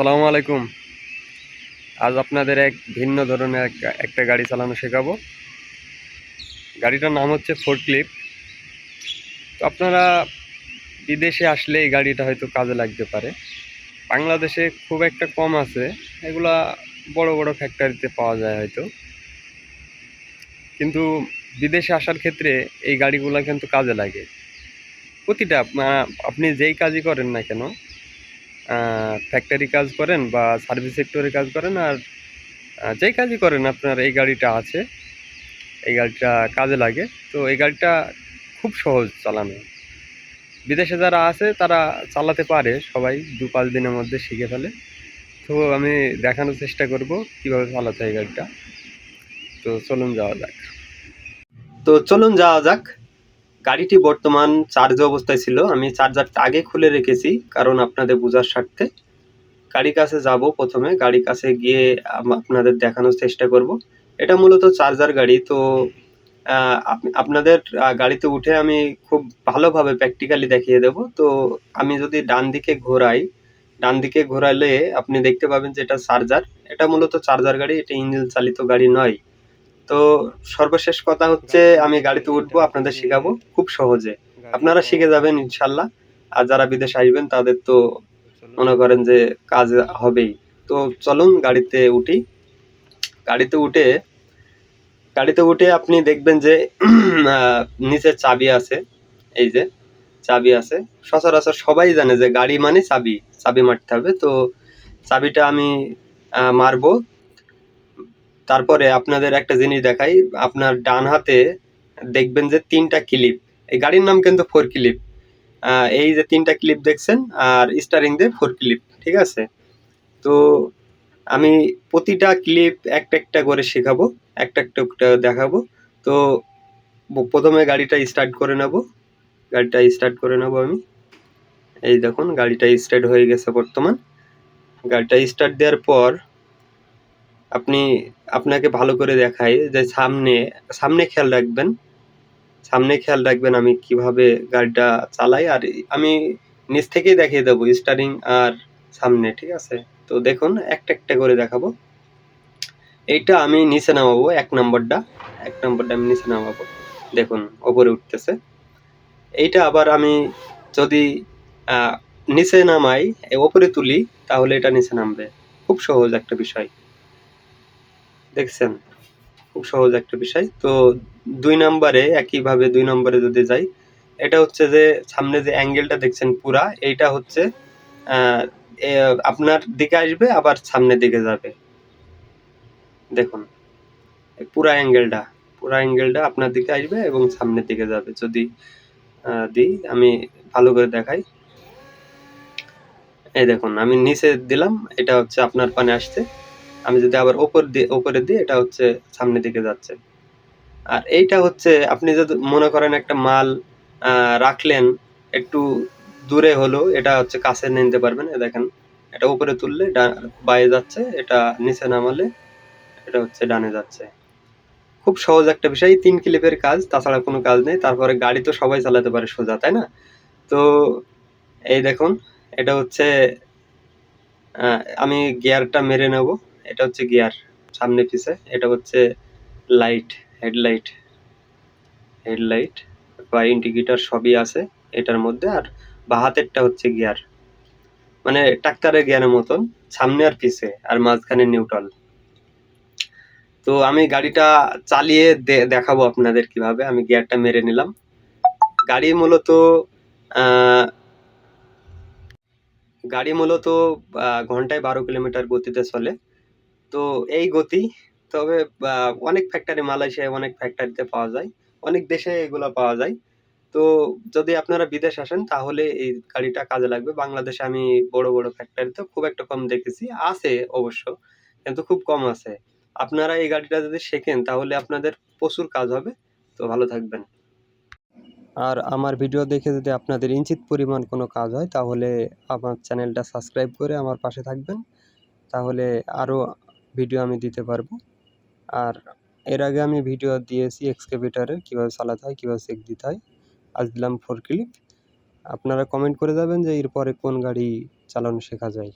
আসসালামু আলাইকুম। আজ আপনাদের এক ভিন্ন ধরনের একটা গাড়ি চালানো শেখাবো। গাড়িটার নাম হচ্ছে ফোর্ড ক্লিপ তো আপনারা বিদেশে আসলে এই গাড়িটা হয়তো কাজে লাগতে পারে। বাংলাদেশে খুব একটা কম আছে। এগুলা বড় বড় ফ্যাক্টরিতে পাওয়া যায় হয়তো। কিন্তু বিদেশে আসার ক্ষেত্রে এই গাড়িগুলা কিন্তু কাজে লাগে। প্রতিটা আপনি যেই কাজই করেন না কেন ফ্যাক্টরি কাজ করেন বা সার্ভিস সেক্টরে কাজ করেন আর যেই কাজই করেন, আপনার এই গাড়িটা আছে, এই গাড়িটা কাজে লাগে। তো এই গাড়িটা খুব সহজ চালানো। বিদেশে যারা আছে, তারা চালাতে পারে, সবাই দু পাঁচ দিনের মধ্যে শিখে ফেলে। তো আমি দেখানোর চেষ্টা করব কীভাবে চালাতে হয় গাড়িটা। তো চলুন যাওয়া যাক। তো চলুন যাওয়া যাক। গাড়িটি বর্তমান চার্জ অবস্থায় ছিল। আমি চার্জারটা আগে খুলে রেখেছি, কারণ আপনাদের বোঝার স্বার্থে। গাড়ির কাছে যাব প্রথমে, গাড়ির কাছে গিয়ে আপনাদের দেখানোর চেষ্টা করব। এটা মূলত চার্জার গাড়ি, তো আপনাদের গাড়িতে উঠে আমি খুব ভালোভাবে প্র্যাকটিক্যালি দেখিয়ে দেব। তো, আমি যদি ডান দিকে ঘোরাই, ডান দিকে ঘোরালে আপনি দেখতে পাবেন যে এটা চার্জার এটা মূলত চার্জার গাড়ি, এটা ইঞ্জিন চালিত গাড়ি নয়। তো সর্বশেষ কথা হচ্ছে আমি গাড়িতে উঠবো আপনাদের শেখাবো খুব সহজে। আপনারা শিখে যাবেন ইনশাল্লাহ। আর যারা বিদেশে আসবেন তাদের তো মনে করেন যে কাজ হবেই। তো চলুন গাড়িতে উঠি। গাড়িতে উঠে গাড়িতে উঠে আপনি দেখবেন যে নিচে চাবি আছে এই যে চাবি আছে। সচরাচর সবাই জানে যে গাড়ি মানে চাবি চাবি মারতে হবে। তো চাবিটা আমি মারবো। তারপরে আপনাদের একটা জিনিস দেখাই, আপনার ডান হাতে দেখবেন যে তিনটা ক্লিপ। এই গাড়ির নাম কিন্তু ফোর ক্লিপ। এই যে তিনটা ক্লিপ দেখছেন, আর স্টারিং দিয়ে ফোর ক্লিপ, ঠিক আছে? তো আমি প্রতিটা ক্লিপ একটা একটা করে শেখাবো, একটা একটা দেখাবো। তো প্রথমে গাড়িটা স্টার্ট করে নেব। গাড়িটা স্টার্ট করে নেব আমি। এই দেখুন, গাড়িটা স্টার্ট হয়ে গেছে বর্তমান। গাড়িটা স্টার্ট দেওয়ার পর আপনি আপনাকে ভালো করে দেখাই যে সামনে সামনে খেয়াল রাখবেন। সামনে খেয়াল রাখবেন আমি কীভাবে গাড়িটা চালাই আর আমি নিচ থেকেই দেখিয়ে দেবো স্টারিং আর সামনে, ঠিক আছে? তো দেখুন, একটা একটা করে দেখাবো। এইটা আমি নিচে নামাবো, এক নম্বরটা। এক নম্বরটা আমি নিচে নামাবো। দেখুন, ওপরে উঠতেছে। এইটা আবার আমি যদি নিচে নামাই, ওপরে তুলি, তাহলে এটা নিচে নামবে। খুব সহজ একটা বিষয়। দেখছেন? খুব সহজ একটা বিষয়। তো দুই নম্বরে, একইভাবে দুই নম্বরে যদি যাই, এটা হচ্ছে যে, সামনে যে অ্যাঙ্গেলটা দেখছেন পুরা, এইটা হচ্ছে আপনার দিকে আসবে, আবার সামনের দিকে যাবে। দেখুন পুরা অ্যাঙ্গেলটা পুরা অ্যাঙ্গেলটা আপনার দিকে আসবে এবং সামনের দিকে যাবে। যদি দিই, আমি ভালো করে দেখাই। এই দেখুন, আমি নিচে দিলাম, এটা হচ্ছে আপনার পানে আসছে। আমি যদি আবার ওপর দিয়ে, ওপরে দিই, এটা হচ্ছে সামনের দিকে যাচ্ছে। আর এইটা হচ্ছে, আপনি যদি মনে করেন একটা মাল রাখলেন, একটু দূরে হলো এটা হচ্ছে কাছে নিতে পারবেন দেখেন। এটা উপরে তুললে বাইরে যাচ্ছে, এটা নিচে নামালে এটা হচ্ছে ডানে যাচ্ছে। খুব সহজ একটা বিষয় তিন ক্লিপের কাজ, তাছাড়া কোনো কাজ নেই। তারপরে গাড়ি তো সবাই চালাতে পারে সোজা, তাই না? তো এই দেখুন, এটা হচ্ছে আমি গিয়ারটা মেরে নেব। এটা হচ্ছে গিয়ার, সামনে পিছে, এটা হচ্ছে লাইট, হেডলাইট। হেডলাইট বা ইন্ডিকেটর সবই আছে এটার মধ্যে, আর বা হাতেরটা হচ্ছে গিয়ার। মানে ট্রাক্টরের গিয়ারের মতন, সামনে আর পিছে, আর মাঝখানে নিউট্রাল। তো আমি গাড়িটা চালিয়ে দেখাবো আপনাদের কীভাবে, আমি গিয়ারটা মেরে নিলাম। গাড়ি মূলত গাড়ি মূলত ঘন্টায় বারো কিলোমিটার গতিতে চলে। তো এই গতি, তবে অনেক ফ্যাক্টরি মালয়েশিয়ায় অনেক ফ্যাক্টরিতে পাওয়া যায়, অনেক দেশে এগুলো পাওয়া যায়। তো যদি আপনারা বিদেশ আসেন, তাহলে এই গাড়িটা কাজে লাগবে। বাংলাদেশে আমি বড় বড় ফ্যাক্টরিতে খুব একটা কম দেখেছি, আছে অবশ্য, কিন্তু খুব কম আছে। আপনারা এই গাড়িটা যদি শেখেন, তাহলে আপনাদের প্রচুর কাজ হবে। তো ভালো থাকবেন। আর আমার ভিডিও দেখে যদি আপনাদের ইঞ্চিত পরিমাণ কোনো কাজ হয়, তাহলে আমার চ্যানেলটা সাবস্ক্রাইব করে আমার পাশে থাকবেন। তাহলে আরও ভিডিও আমি দিতে পারব। আর এর আগে আমি ভিডিও দিয়েছি এক্সকেভেটারের কীভাবে চালাতে হয়, কীভাবে চেক দিতে হয়। আজ দিলাম ফোর ক্লিপ আপনারা কমেন্ট করে যাবেন যে এরপরে কোন গাড়ি চালানো শেখা যায়।